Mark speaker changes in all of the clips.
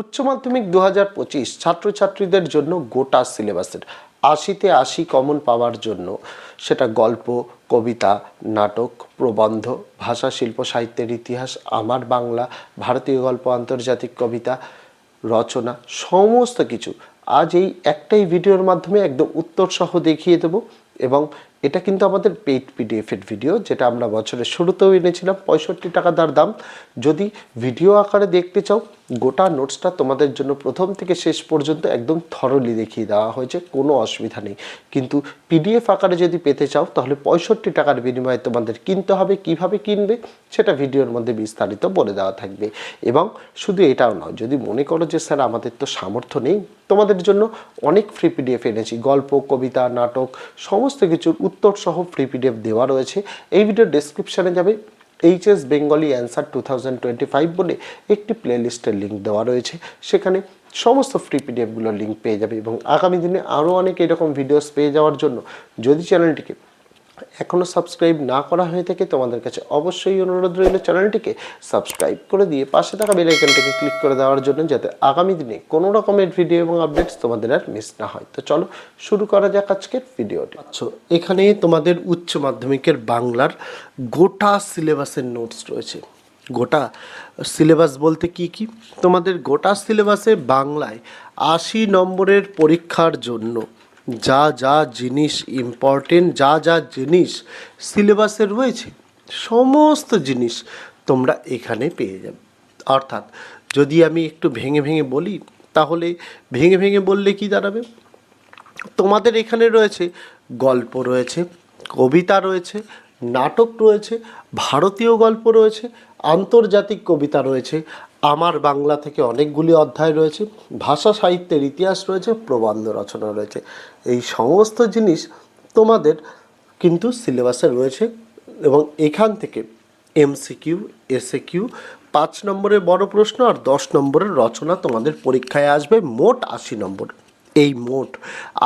Speaker 1: উচ্চ মাধ্যমিক দু হাজার পঁচিশ ছাত্রছাত্রীদের জন্য গোটা সিলেবাসের আশিতে আশি কমন পাওয়ার জন্য সেটা গল্প, কবিতা, নাটক, প্রবন্ধ, ভাষা, শিল্প, সাহিত্যের ইতিহাস, আমার বাংলা, ভারতীয় গল্প, আন্তর্জাতিক কবিতা, রচনা, সমস্ত কিছু। আজ এই একটাই ভিডিওর মাধ্যমে একদম উত্তর সহ দেখিয়ে দেব এবং এটা কিন্তু আমাদের পেইড পিডিএফ এর ভিডিও যেটা আমরা বছরের শুরুতেও এনেছিলাম, পঁয়ষট্টি টাকা দাম যদি ভিডিও আকারে দেখতে চাও গোটা নোটসটা তোমাদের জন্য প্রথম থেকে শেষ পর্যন্ত একদম থরলি দেখিয়ে দেওয়া হয়েছে, কোনো অসুবিধা নেই। কিন্তু পিডিএফ আকারে যদি পেতে চাও, তাহলে পঁয়ষট্টি টাকার বিনিময়ে তোমাদের কিনতে হবে, কীভাবে কিনবে, সেটা ভিডিওর মধ্যে বিস্তারিত বলে দেওয়া থাকবে। এবং শুধু এটাও নয়, যদি মনে করো যে স্যার আমাদের তো সামর্থ্য নেই, তোমাদের জন্য অনেক ফ্রি পিডিএফ এনেছি, গল্প, কবিতা, নাটক, সমস্ত কিছুর উত্তর সহ ফ্রি পিডিএফ দেওয়া রয়েছে। এই ভিডিও ডেসক্রিপশানে যাবে এইচএস বেঙ্গলি অ্যান্সার টু বলে একটি প্লেলিস্টের লিঙ্ক দেওয়া রয়েছে। সেখানে সমস্ত ফ্রি পিডিএফগুলোর লিঙ্ক পেয়ে যাবে এবং আগামী দিনে আরও অনেক এরকম ভিডিওস পেয়ে যাওয়ার জন্য যদি চ্যানেলটিকে এখনও সাবস্ক্রাইব না করা হয়ে থাকে, তোমাদের কাছে অবশ্যই অনুরোধ রইল চ্যানেলটিকে সাবস্ক্রাইব করে দিয়ে পাশে থাকা বেল আইকনটিকে ক্লিক করে দেওয়ার জন্য যাতে আগামী দিনে কোনো রকমের ভিডিও এবং আপডেটস তোমাদের আর মিস না হয়। তো চলো শুরু করা যাক আজকের ভিডিওটি। আচ্ছা এখানে তোমাদের উচ্চ মাধ্যমিকের বাংলার গোটা সিলেবাসের নোটস রয়েছে। গোটা সিলেবাস বলতে কি কি? তোমাদের গোটা সিলেবাসে বাংলায় আশি নম্বরের পরীক্ষার জন্য যা যা জিনিস ইম্পর্টেন্ট যা যা জিনিস সিলেবাসে রয়েছে, সমস্ত জিনিস তোমরা এখানে পেয়ে যাবে। অর্থাৎ যদি আমি একটু ভেঙে ভেঙে বলি, তাহলে ভেঙে ভেঙে বললে কি দাঁড়াবে? তোমাদের এখানে রয়েছে গল্প রয়েছে, কবিতা রয়েছে, নাটক রয়েছে, ভারতীয় গল্প রয়েছে, আন্তর্জাতিক কবিতা রয়েছে আমার বাংলা থেকে অনেকগুলি অধ্যায় রয়েছে, ভাষা সাহিত্যের ইতিহাস রয়েছে, প্রবন্ধ রচনা রয়েছে। এই সমস্ত জিনিস তোমাদের কিন্তু সিলেবাসে রয়েছে এবং এখান থেকে এমসিকিউ এসএ কিউ পাঁচ নম্বরের বড় প্রশ্ন আর দশ নম্বরের রচনা তোমাদের পরীক্ষায় আসবে, মোট আশি নম্বর। এই মোট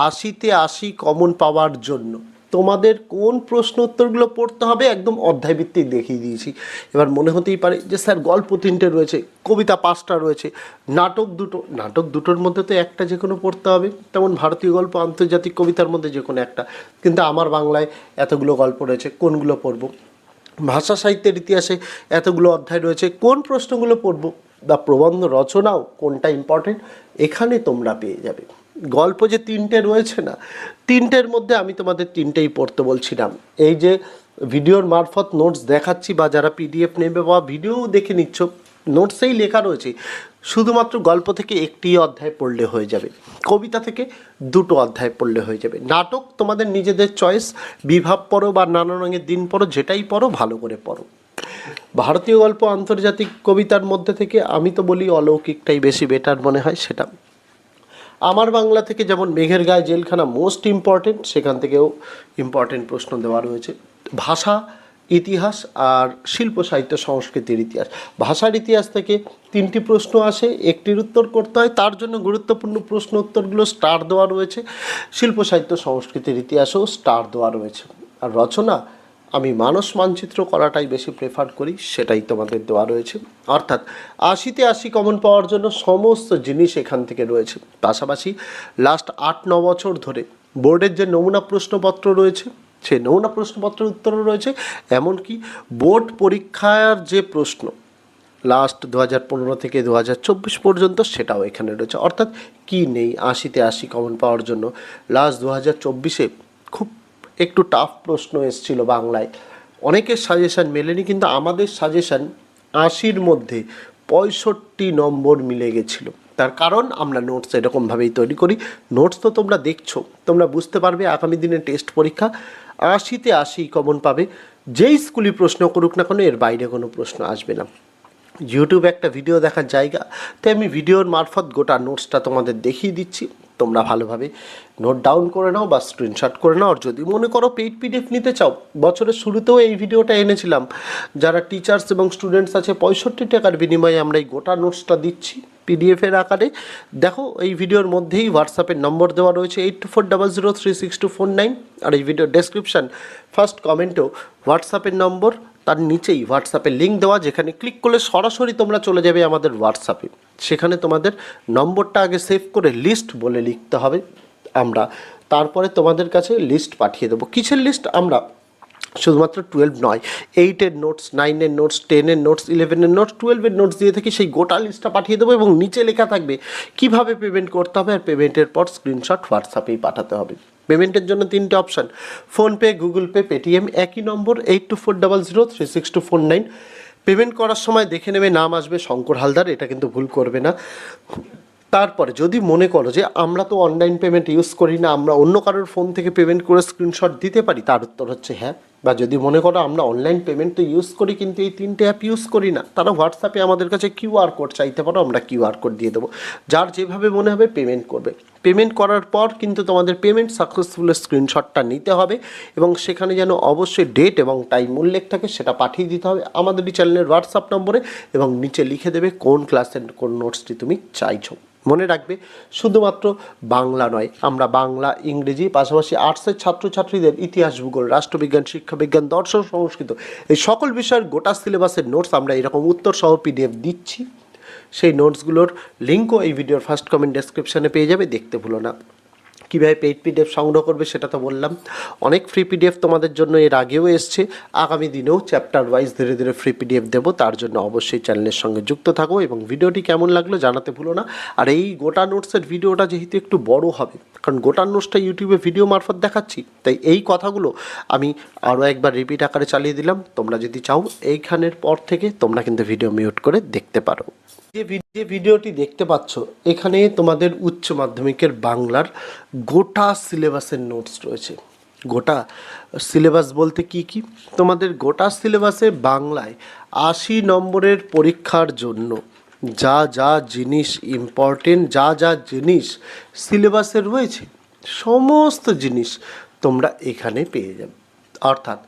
Speaker 1: আশিতে আশি কমন পাওয়ার জন্য। তোমাদের কোন প্রশ্ন উত্তরগুলো পড়তে হবে একদম অধ্যায় ভিত্তিক দেখিয়ে দিয়েছি। এবার মনে হতেই পারে যে স্যার গল্প তিনটে রয়েছে, কবিতা পাঁচটা রয়েছে, নাটক দুটো, নাটক দুটোর মধ্যে তো একটা যে কোনো পড়তে হবে। তেমন ভারতীয় গল্প, আন্তর্জাতিক কবিতার মধ্যে যে কোনো একটা। কিন্তু আমার বাংলায় এতগুলো গল্প রয়েছে, কোনগুলো পড়ব? ভাষা সাহিত্যের ইতিহাসে এতগুলো অধ্যায় রয়েছে, কোন প্রশ্নগুলো পড়ব? বা প্রবন্ধ রচনাও কোনটা ইম্পর্টেন্ট এখানে তোমরা পেয়ে যাবে। গল্প যে তিনটে রয়েছে না, তিনটের মধ্যে আমি তোমাদের তিনটেই পড়তে বলছিলাম। এই যে ভিডিওর মারফত নোটস দেখাচ্ছি বা যারা পিডিএফ নেবে বা ভিডিও দেখে নিচ্ছ নোটসেই লেখা রয়েছে, শুধুমাত্র গল্প থেকে একটি অধ্যায় পড়লে হয়ে যাবে। কবিতা থেকে দুটো অধ্যায় পড়লে হয়ে যাবে। নাটক তোমাদের নিজেদের চয়েস বিভাব পড়ো বা নানা রঙের দিন পড়ো, যেটাই পড়ো, ভালো করে পড়ো। ভারতীয় গল্প আন্তর্জাতিক কবিতার মধ্যে থেকে আমি তো বলি অলৌকিকটাই বেশি বেটার মনে হয় সেটা। আমার বাংলা থেকে যেমন মেঘের গায়ে জেলখানা মোস্ট ইম্পর্টেন্ট সেখান থেকেও ইম্পর্টেন্ট প্রশ্ন দেওয়া রয়েছে। ভাষা, ইতিহাস আর শিল্প, সাহিত্য, সংস্কৃতির ইতিহাস। ভাষার ইতিহাস থেকে তিনটি প্রশ্ন আসে, একটির উত্তর করতে হয়, তার জন্য গুরুত্বপূর্ণ প্রশ্ন উত্তরগুলো স্টার দেওয়া রয়েছে। শিল্প, সাহিত্য, সংস্কৃতির ইতিহাসেও স্টার দেওয়া রয়েছে। আর রচনা আমি মানস মানচিত্র করাটাই বেশি প্রেফার করি, সেটাই তোমাদের দেওয়া রয়েছে। অর্থাৎ আশিতে আশি কমন পাওয়ার জন্য সমস্ত জিনিস এখান থেকে রয়েছে। পাশাপাশি লাস্ট আট, ন বছর ধরে বোর্ডের যে নমুনা প্রশ্নপত্র রয়েছে সে নমুনা প্রশ্নপত্রের উত্তরও রয়েছে। এমনকি বোর্ড পরীক্ষার যে প্রশ্ন লাস্ট দু পনেরো থেকে দু চব্বিশ পর্যন্ত সেটাও এখানে রয়েছে। অর্থাৎ কি নেই আশিতে আশি কমন পাওয়ার জন্য? লাস্ট দু খুব একটু টাফ প্রশ্ন এসেছিল বাংলায়। অনেকের সাজেশান মেলেনি, কিন্তু আমাদের সাজেশান আশির মধ্যে পঁয়ষট্টি নম্বর মিলে গেছিল। তার কারণ আমরা নোটস এরকমভাবেই তৈরি করি। নোটস তো তোমরা দেখছ, তোমরা বুঝতে পারবে আগামী দিনে টেস্ট পরীক্ষা। আশিতে আশি কমন পাবে। যেই স্কুলই প্রশ্ন করুক না কেন, এর বাইরে কোনো প্রশ্ন আসবে না। ইউটিউব একটা ভিডিও দেখার জায়গা। তাই আমি ভিডিওর মারফত গোটা নোটসটা তোমাদের দেখিয়ে দিচ্ছি। তোমরা ভালোভাবে নোট ডাউন করে নাও বা স্ক্রিনশট করে নাও। আর যদি মনে করো পেইড পিডিএফ নিতে চাও, বছরের শুরুতেও এই ভিডিওটা এনেছিলাম। যারা টিচার্স এবং স্টুডেন্টস আছে, পঁয়ষট্টি টাকার বিনিময়ে আমরা এই গোটা নোটসটা দিচ্ছি পিডিএফের আকারে। দেখো, এই ভিডিওর মধ্যেই হোয়াটসঅ্যাপের নম্বর দেওয়া রয়েছে eight two four double zero three six two four nine আর এই ভিডিওর ডেসক্রিপশান ফার্স্ট কমেন্টেও হোয়াটসঅ্যাপের নম্বর তার নিচেই হোয়াটসঅ্যাপে লিঙ্ক দেওয়া, যেখানে ক্লিক করলে সরাসরি তোমরা চলে যাবে আমাদের হোয়াটসঅ্যাপে সেখানে তোমাদের নম্বরটা আগে সেভ করে লিস্ট বলে লিখতে হবে আমরা। তারপরে তোমাদের কাছে লিস্ট পাঠিয়ে দেবো। কিসের লিস্ট আমরা শুধুমাত্র টুয়েলভ নয় এইটের নোটস নাইনের নোটস টেনের নোটস ইলেভেনের নোটস টুয়েলভের নোটস দিয়ে থাকি সেই গোটা লিস্টটা পাঠিয়ে দেবো এবং নিচে লেখা থাকবে কীভাবে পেমেন্ট করতে হবে আর পেমেন্টের পর স্ক্রিনশট হোয়াটসঅ্যাপেই পাঠাতে হবে। পেমেন্টের জন্য তিনটে option PhonePe Google Pay Paytm একই নম্বর eight two four double zero three six two four nine payment করার সময় দেখে নেবে, নাম আসবে, শঙ্কর হালদার, এটা কিন্তু ভুল করবে না। তারপরে যদি মনে করো যে আমরা তো অনলাইন পেমেন্ট ইউজ করি না, আমরা অন্য কারোর ফোন থেকে পেমেন্ট করে স্ক্রিনশট দিতে পারি, তার উত্তর হচ্ছে হ্যাঁ। বা যদি মনে করো আমরা অনলাইন পেমেন্ট তো ইউজ করি, কিন্তু এই তিনটে অ্যাপ ইউজ করি না, তারা হোয়াটসঅ্যাপে আমাদের কাছে কিউআর কোড চাইতে পারো, আমরা কিউআর কোড দিয়ে দেবো। যার যেভাবে মনে হবে পেমেন্ট করবে। পেমেন্ট করার পর কিন্তু তোমাদের পেমেন্ট সাকসেসফুলের স্ক্রিনশটটা নিতে হবে এবং সেখানে যেন অবশ্যই ডেট এবং টাইম উল্লেখ থাকে, সেটা পাঠিয়ে দিতে হবে আমাদের চ্যানেলের হোয়াটসঅ্যাপ নম্বরে এবং নিচে লিখে দেবে কোন ক্লাসের কোন নোটসটি তুমি চাইছো। মনে রাখবে, শুধুমাত্র বাংলা নয়, আমরা বাংলা, ইংরেজি, পাশাপাশি আর্টসের ছাত্রছাত্রীদের ইতিহাস, ভূগোল, রাষ্ট্রবিজ্ঞান, শিক্ষাবিজ্ঞান, দর্শন সংস্কৃত, এই সকল বিষয়ের গোটা সিলেবাসের নোটস আমরা এরকম উত্তর সহ পিডিএফ দিচ্ছি। সেই নোটসগুলোর লিঙ্কও এই ভিডিওর ফার্স্ট কমেন্ট ডেসক্রিপশানে পেয়ে যাবে, দেখতে ভুলো না। কীভাবে পেইড পিডিএফ সংগ্রহ করবে সেটা তো বললাম। অনেক ফ্রি পিডিএফ তোমাদের জন্য এর আগেও এসছে। আগামী দিনেও চ্যাপ্টার ওয়াইজ ধীরে ধীরে ফ্রি পিডিএফ দেবো, তার জন্য অবশ্যই চ্যানেলের সঙ্গে যুক্ত থাকো এবং ভিডিওটি কেমন লাগল জানাতে ভুলো না। আর এই গোটা নোটসের ভিডিওটা যেহেতু একটু বড় হবে, কারণ গোটা নোটসটা ইউটিউবে ভিডিও মারফত দেখাচ্ছি, তাই এই কথাগুলো আমি আরও একবার রিপিট আকারে চালিয়ে দিলাম। তোমরা যদি চাও, এইখানের পর থেকে তোমরা কিন্তু ভিডিও মিউট করে দেখতে পারো। যে ভিডিওটি দেখতে পাচ্ছ, এখানে তোমাদের উচ্চ মাধ্যমিকের বাংলার গোটা সিলেবাসের নোটস রয়েছে। গোটা সিলেবাস বলতে কি কি? তোমাদের গোটা সিলেবাসে বাংলায় আশি নম্বরের পরীক্ষার জন্য যা যা জিনিস ইম্পর্টেন্ট যা যা জিনিস সিলেবাসে রয়েছে, সমস্ত জিনিস তোমরা এখানে পেয়ে যাবে। অর্থাৎ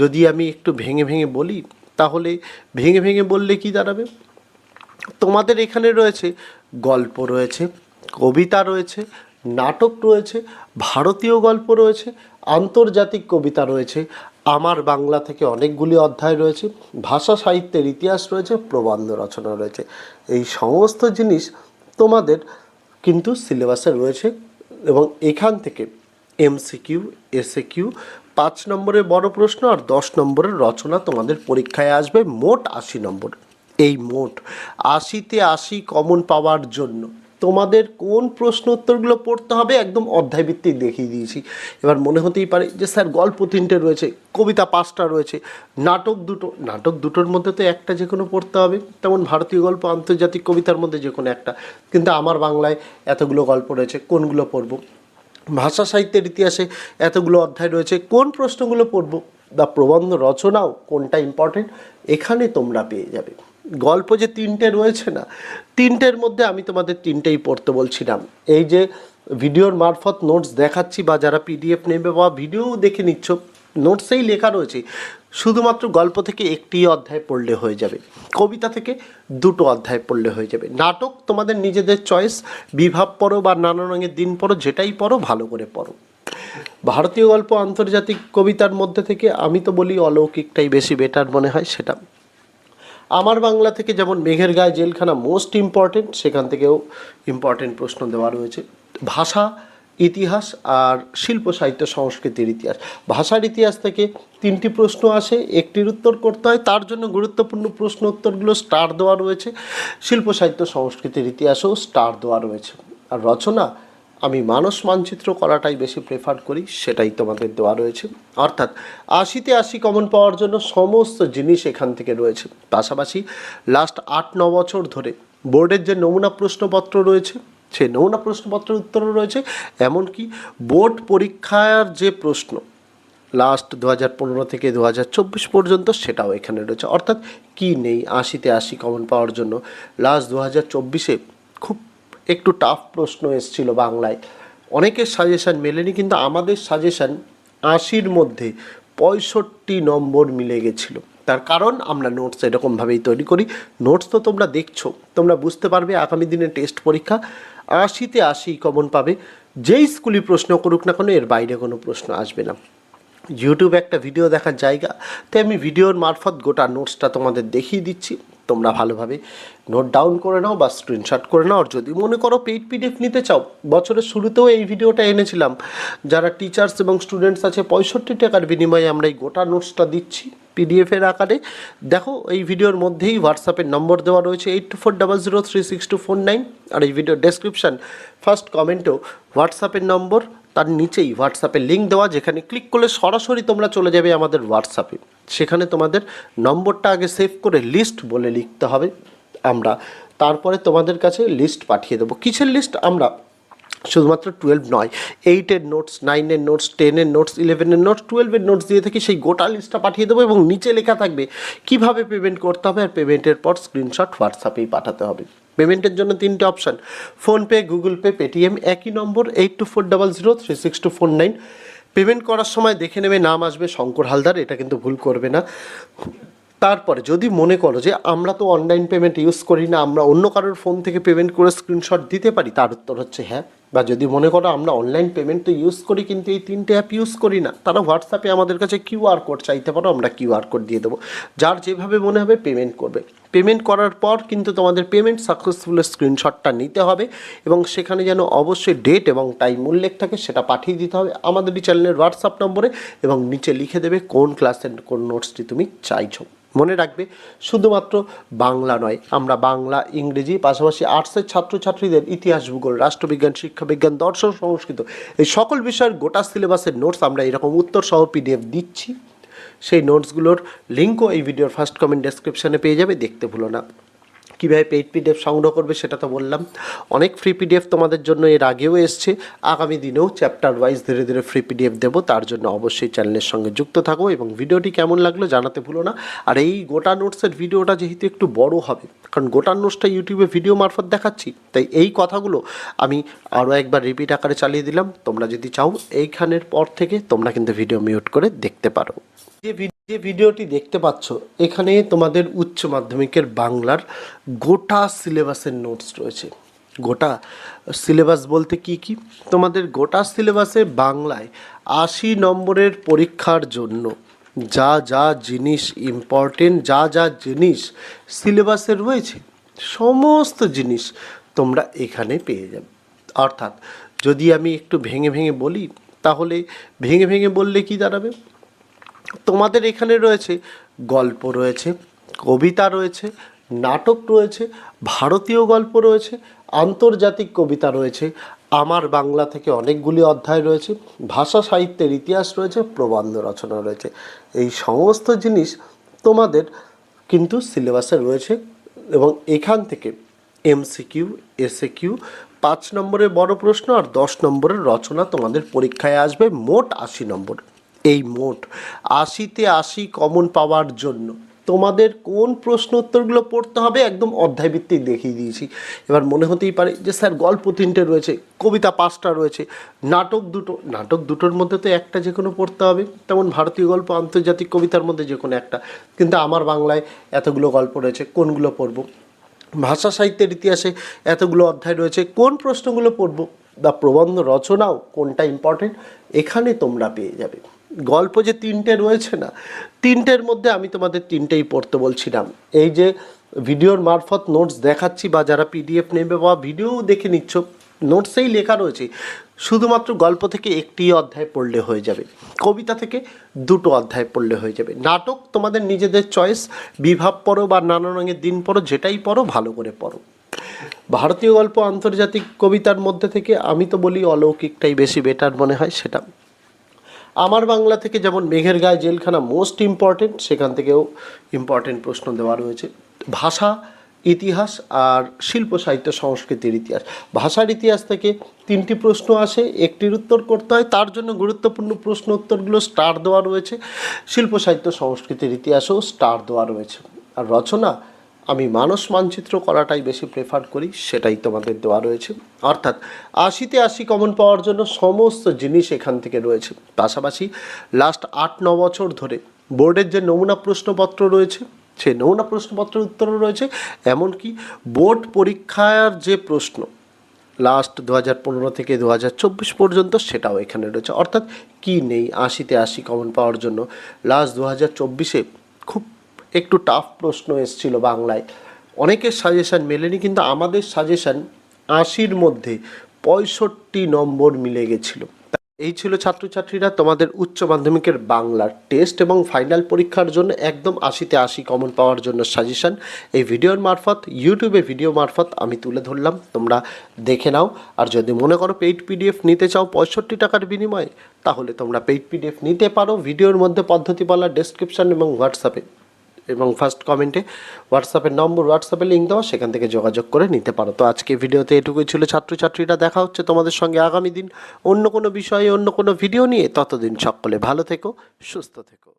Speaker 1: যদি আমি একটু ভেঙে ভেঙে বলি, তাহলে ভেঙে ভেঙে বললে কি দাঁড়াবে? তোমাদের এখানে রয়েছে গল্প রয়েছে, কবিতা রয়েছে, নাটক রয়েছে, ভারতীয় গল্প রয়েছে, আন্তর্জাতিক কবিতা রয়েছে, আমার বাংলা থেকে অনেকগুলি অধ্যায় রয়েছে, ভাষা সাহিত্যের ইতিহাস রয়েছে, প্রবন্ধ রচনা রয়েছে। এই সমস্ত জিনিস তোমাদের কিন্তু সিলেবাসে রয়েছে এবং এখান থেকে এমসিকিউ এসএ কিউ পাঁচ নম্বরের বড় প্রশ্ন আর দশ নম্বরের রচনা তোমাদের পরীক্ষায় আসবে, মোট আশি নম্বর। এই মোট আশিতে আশি কমন পাওয়ার জন্য। তোমাদের কোন প্রশ্ন উত্তরগুলো পড়তে হবে একদম অধ্যায় ভিত্তিক দেখিয়ে দিয়েছি। এবার মনে হতেই পারে যে স্যার গল্প তিনটে রয়েছে, কবিতা পাঁচটা রয়েছে, নাটক দুটো, নাটক দুটোর মধ্যে তো একটা যে কোনো পড়তে হবে। তেমন ভারতীয় গল্প, আন্তর্জাতিক কবিতার মধ্যে যে কোনো একটা। কিন্তু আমার বাংলায় এতগুলো গল্প রয়েছে, কোনগুলো পড়ব? ভাষা সাহিত্যের ইতিহাসে এতগুলো অধ্যায় রয়েছে, কোন প্রশ্নগুলো পড়ব? বা প্রবন্ধ রচনাও কোনটা ইম্পর্টেন্ট এখানে তোমরা পেয়ে যাবে। গল্প যে তিনটে রয়েছে না, তিনটের মধ্যে আমি তোমাদের তিনটেই পড়তে বলছিলাম এই যে ভিডিওর মারফত নোটস দেখাচ্ছি বা যারা পিডিএফ নেবে বা ভিডিও দেখে নিচ্ছ নোটসেই লেখা রয়েছে, শুধুমাত্র গল্প থেকে একটি অধ্যায় পড়লে হয়ে যাবে। কবিতা থেকে দুটো অধ্যায় পড়লে হয়ে যাবে। নাটক তোমাদের নিজেদের চয়েস বিভাব পড়ো বা নানা রঙের দিন পড়ো, যেটাই পড়ো, ভালো করে পড়ো। ভারতীয় গল্প আন্তর্জাতিক কবিতার মধ্যে থেকে আমি তো বলি অলৌকিকটাই বেশি, বেটার মনে হয় সেটা। আমার বাংলা থেকে যেমন মেঘের গায়ে জেলখানা মোস্ট ইম্পর্টেন্ট সেখান থেকেও ইম্পর্টেন্ট প্রশ্ন দেওয়া রয়েছে। ভাষা, ইতিহাস আর শিল্প, সাহিত্য, সংস্কৃতির ইতিহাস। ভাষার ইতিহাস থেকে তিনটি প্রশ্ন আসে, একটির উত্তর করতে হয়, তার জন্য গুরুত্বপূর্ণ প্রশ্ন উত্তরগুলো স্টার দেওয়া রয়েছে। শিল্প, সাহিত্য, সংস্কৃতির ইতিহাসেও স্টার দেওয়া রয়েছে। আর রচনা আমি মানস মানচিত্র করাটাই বেশি প্রেফার করি, সেটাই তোমাদের দেওয়া রয়েছে। অর্থাৎ আশিতে আশি কমন পাওয়ার জন্য সমস্ত জিনিস এখান থেকে রয়েছে। পাশাপাশি লাস্ট আট, ন বছর ধরে বোর্ডের যে নমুনা প্রশ্নপত্র রয়েছে, সেই নমুনা প্রশ্নপত্রের উত্তরও রয়েছে। এমনকি বোর্ড পরীক্ষার যে প্রশ্ন লাস্ট দু হাজার পনেরো থেকে দু হাজার চব্বিশ পর্যন্ত সেটাও এখানে রয়েছে। অর্থাৎ কি নেই আশিতে আশি কমন পাওয়ার জন্য? লাস্ট দু হাজার চব্বিশে খুব একটু টাফ প্রশ্ন এসেছিল বাংলায়। অনেকের সাজেশান মেলেনি, কিন্তু আমাদের সাজেশান আশির মধ্যে পঁয়ষট্টি নম্বর মিলে গেছিল। তার কারণ আমরা নোটস এরকমভাবেই তৈরি করি। নোটস তো তোমরা দেখছ, তোমরা বুঝতে পারবে আগামী দিনে টেস্ট পরীক্ষা। আশিতে আশি কমন পাবে। যেই স্কুলই প্রশ্ন করুক না কেন, এর বাইরে কোনো প্রশ্ন আসবে না। ইউটিউব একটা ভিডিও দেখার জায়গা, তাই আমি ভিডিওর মারফত গোটা নোটসটা তোমাদের দেখিয়ে দিচ্ছি। তোমরা ভালোভাবে নোট ডাউন করে নাও বা স্ক্রিনশট করে নাও। আর যদি মনে করো পেইড পিডিএফ নিতে চাও, বছরের শুরুতেও এই ভিডিওটা এনেছিলাম। যারা টিচার্স এবং স্টুডেন্টস আছে, পঁয়ষট্টি টাকার বিনিময়ে আমরা এই গোটা নোটসটা দিচ্ছি পিডিএফের আকারে। দেখো, এই ভিডিওর মধ্যেই হোয়াটসঅ্যাপের নম্বর দেওয়া রয়েছে eight two four double zero three six two four nine আর এই ভিডিওর ডেসক্রিপশান ফার্স্ট কমেন্টেও হোয়াটসঅ্যাপের নম্বর তার নিচেই হোয়াটসঅ্যাপের লিঙ্ক দেওয়া, যেখানে ক্লিক করলে সরাসরি তোমরা চলে যাবে আমাদের হোয়াটসঅ্যাপে সেখানে তোমাদের নম্বরটা আগে সেভ করে লিস্ট বলে লিখতে হবে আমরা। তারপরে তোমাদের কাছে লিস্ট পাঠিয়ে দেবো। কিসের লিস্ট আমরা শুধুমাত্র টুয়েলভ নয় এইটের নোটস নাইনের নোটস টেনের নোটস ইলেভেনের নোটস টুয়েলভের নোটস দিয়ে থাকি সেই গোটা লিস্টটা পাঠিয়ে দেবো এবং নিচে লেখা থাকবে কীভাবে পেমেন্ট করতে হবে আর পেমেন্টের পর স্ক্রিনশট হোয়াটসঅ্যাপেই পাঠাতে হবে। পেমেন্টের জন্য তিনটে option PhonePe Google Pay Paytm একই নম্বর eight two four double zero three six two four nine payment করার সময় দেখে নেবে, নাম আসবে, শঙ্কর হালদার, এটা কিন্তু ভুল করবে না। তারপরে যদি মনে করো যে আমরা তো অনলাইন পেমেন্ট ইউজ করি না, আমরা অন্য কারোর ফোন থেকে পেমেন্ট করে স্ক্রিনশট দিতে পারি, তার উত্তর হচ্ছে হ্যাঁ। বা যদি মনে করো আমরা অনলাইন পেমেন্ট তো ইউজ করি কিন্তু এই তিনটে অ্যাপ ইউজ করি না, তারা হোয়াটসঅ্যাপে আমাদের কাছে কিউআর কোড চাইতে পারো, আমরা কিউআর কোড দিয়ে দেবো। যার যেভাবে মনে হবে পেমেন্ট করবে। পেমেন্ট করার পর কিন্তু তোমাদের পেমেন্ট সাকসেসফুলের স্ক্রিনশটটা নিতে হবে এবং সেখানে যেন অবশ্যই ডেট এবং টাইম উল্লেখ থাকে সেটা পাঠিয়ে দিতে হবে আমাদের এই চ্যানেলের হোয়াটসঅ্যাপ নম্বরে এবং নিচে লিখে দেবে কোন ক্লাসের কোন নোটসটি তুমি চাইছো। মনে রাখবে, শুধুমাত্র বাংলা নয়, আমরা বাংলা, ইংরেজি, পাশাপাশি আর্টসের ছাত্রছাত্রীদের ইতিহাস, ভূগোল, রাষ্ট্রবিজ্ঞান শিক্ষাবিজ্ঞান দর্শন সংস্কৃত। এই সকল বিষয়ের গোটা সিলেবাসের নোটস আমরা এরকম উত্তর সহ পিডিএফ দিচ্ছি। সেই নোটসগুলোর লিঙ্কও এই ভিডিওর ফার্স্ট কমেন্ট ডেসক্রিপশানে পেয়ে যাবে, দেখতে ভুলো না। কীভাবে পেইড পিডিএফ সংগ্রহ করবে সেটা তো বললাম। অনেক ফ্রি পিডিএফ তোমাদের জন্য এর আগেও এসছে। আগামী দিনেও চ্যাপ্টার ওয়াইজ ধীরে ধীরে ফ্রি পিডিএফ দেবো, তার জন্য অবশ্যই চ্যানেলের সঙ্গে যুক্ত থাকো এবং ভিডিওটি কেমন লাগল জানাতে ভুলো না। আর এই গোটা নোটসের ভিডিওটা যেহেতু একটু বড় হবে, কারণ গোটা নোটসটা ইউটিউবে ভিডিও মারফত দেখাচ্ছি, তাই এই কথাগুলো আমি আরও একবার রিপিট আকারে চালিয়ে দিলাম। তোমরা যদি চাও, এইখানের পর থেকে তোমরা কিন্তু ভিডিও মিউট করে দেখতে পারো। যে যে ভিডিওটি দেখতে পাচ্ছ, এখানে তোমাদের উচ্চ মাধ্যমিকের বাংলার গোটা সিলেবাসের নোটস রয়েছে। গোটা সিলেবাস বলতে কি কি? তোমাদের গোটা সিলেবাসে বাংলায় আশি নম্বরের পরীক্ষার জন্য যা যা জিনিস ইম্পর্টেন্ট যা যা জিনিস সিলেবাসে রয়েছে, সমস্ত জিনিস তোমরা এখানে পেয়ে যাবে। অর্থাৎ যদি আমি একটু ভেঙে ভেঙে বলি, তাহলে ভেঙে ভেঙে বললে কি দাঁড়াবে? তোমাদের এখানে রয়েছে গল্প রয়েছে, কবিতা রয়েছে, নাটক রয়েছে, ভারতীয় গল্প রয়েছে, আন্তর্জাতিক কবিতা রয়েছে, আমার বাংলা থেকে অনেকগুলি অধ্যায় রয়েছে, ভাষা সাহিত্যের ইতিহাস রয়েছে, প্রবন্ধ রচনা রয়েছে। এই সমস্ত জিনিস তোমাদের কিন্তু সিলেবাসে রয়েছে এবং এখান থেকে এমসিকিউ এসএ কিউ পাঁচ নম্বরের বড় প্রশ্ন আর দশ নম্বরের রচনা তোমাদের পরীক্ষায় আসবে, মোট আশি নম্বর। এই মোট আশিতে আশি কমন পাওয়ার জন্য। তোমাদের কোন প্রশ্ন উত্তরগুলো পড়তে হবে একদম অধ্যায়ভিত্তিক দেখিয়ে দিয়েছি। এবার মনে হতেই পারে যে স্যার গল্প তিনটে রয়েছে, কবিতা পাঁচটা রয়েছে, নাটক দুটো, নাটক দুটোর মধ্যে তো একটা যে কোনো পড়তে হবে। তেমন ভারতীয় গল্প, আন্তর্জাতিক কবিতার মধ্যে যে কোনো একটা। কিন্তু আমার বাংলায় এতগুলো গল্প রয়েছে, কোনগুলো পড়ব? ভাষা সাহিত্যের ইতিহাসে এতগুলো অধ্যায় রয়েছে, কোন প্রশ্নগুলো পড়ব? বা প্রবন্ধ রচনাও কোনটা ইম্পর্টেন্ট এখানে তোমরা পেয়ে যাবে। গল্প যে তিনটে রয়েছে না, তিনটের মধ্যে আমি তোমাদের তিনটেই পড়তে বলছিলাম। এই যে ভিডিওর মারফত নোটস দেখাচ্ছি বা যারা পিডিএফ নেবে বা ভিডিও দেখে নিচ্ছ নোটসেই লেখা রয়েছে, শুধুমাত্র গল্প থেকে একটি অধ্যায় পড়লে হয়ে যাবে। কবিতা থেকে দুটো অধ্যায় পড়লে হয়ে যাবে। নাটক তোমাদের নিজেদের চয়েস বিভাব পড়ো বা নানা রঙের দিন পড়ো, যেটাই পড়ো, ভালো করে পড়ো। ভারতীয় গল্প আন্তর্জাতিক কবিতার মধ্যে থেকে আমি তো বলি অলৌকিকটাই বেশি বেটার মনে হয় সেটা। আমার বাংলা থেকে যেমন মেঘের গায়ে জেলখানা মোস্ট ইম্পর্টেন্ট সেখান থেকেও ইম্পর্টেন্ট প্রশ্ন দেওয়া রয়েছে। ভাষা, ইতিহাস আর শিল্প, সাহিত্য, সংস্কৃতির ইতিহাস। ভাষার ইতিহাস থেকে তিনটি প্রশ্ন আসে, একটির উত্তর করতে হয়, তার জন্য গুরুত্বপূর্ণ প্রশ্ন উত্তরগুলো স্টার দেওয়া রয়েছে। শিল্প, সাহিত্য, সংস্কৃতির ইতিহাসেও স্টার দেওয়া রয়েছে। আর রচনা আমি মানস মানচিত্র করাটাই বেশি প্রেফার করি, সেটাই তোমাদের দেওয়া রয়েছে। অর্থাৎ আশিতে আশি কমন পাওয়ার জন্য সমস্ত জিনিস এখান থেকে রয়েছে। পাশাপাশি লাস্ট আট, ন বছর ধরে বোর্ডের যে নমুনা প্রশ্নপত্র রয়েছে, সেই নমুনা প্রশ্নপত্রের উত্তরও রয়েছে। এমনকি বোর্ড পরীক্ষার যে প্রশ্ন লাস্ট দু হাজার পনেরো থেকে দু হাজার চব্বিশ পর্যন্ত সেটাও এখানে রয়েছে। অর্থাৎ কি নেই আশিতে আশি কমন পাওয়ার জন্য? লাস্ট দু হাজার চব্বিশে খুব একটু টাফ প্রশ্ন এসেছিল বাংলায়। অনেকের সাজেশান মেলেনি, কিন্তু আমাদের সাজেশান আশির মধ্যে পঁয়ষট্টি নম্বর মিলে গেছিল। এই ছিল ছাত্রছাত্রীরা তোমাদের উচ্চ মাধ্যমিকের বাংলার টেস্ট এবং ফাইনাল পরীক্ষার জন্য একদম আশিতে আশি কমন পাওয়ার জন্য সাজেশান এই ভিডিওর মারফত ইউটিউবে ভিডিও মারফত আমি তুলে ধরলাম, তোমরা দেখে নাও। আর যদি মনে করো পেইড পিডিএফ নিতে চাও পঁয়ষট্টি টাকার বিনিময়ে, তাহলে তোমরা পেইড পিডিএফ নিতে পারো। ভিডিওর মধ্যে পদ্ধতি বলা ডেসক্রিপশন এবং হোয়াটসঅ্যাপে এবং ফার্স্ট কমেন্টে হোয়াটসঅ্যাপের নম্বর হোয়াটসঅ্যাপে লিঙ্ক দেওয়া, সেখান থেকে যোগাযোগ করে নিতে পারো। তো আজকে ভিডিওতে এটুকুই ছিল, ছাত্রছাত্রীরা দেখা হচ্ছে তোমাদের সঙ্গে আগামী দিন অন্য কোনো বিষয়ে, অন্য কোনো ভিডিও নিয়ে। ততদিন সকলে ভালো থেকো, সুস্থ থেকো।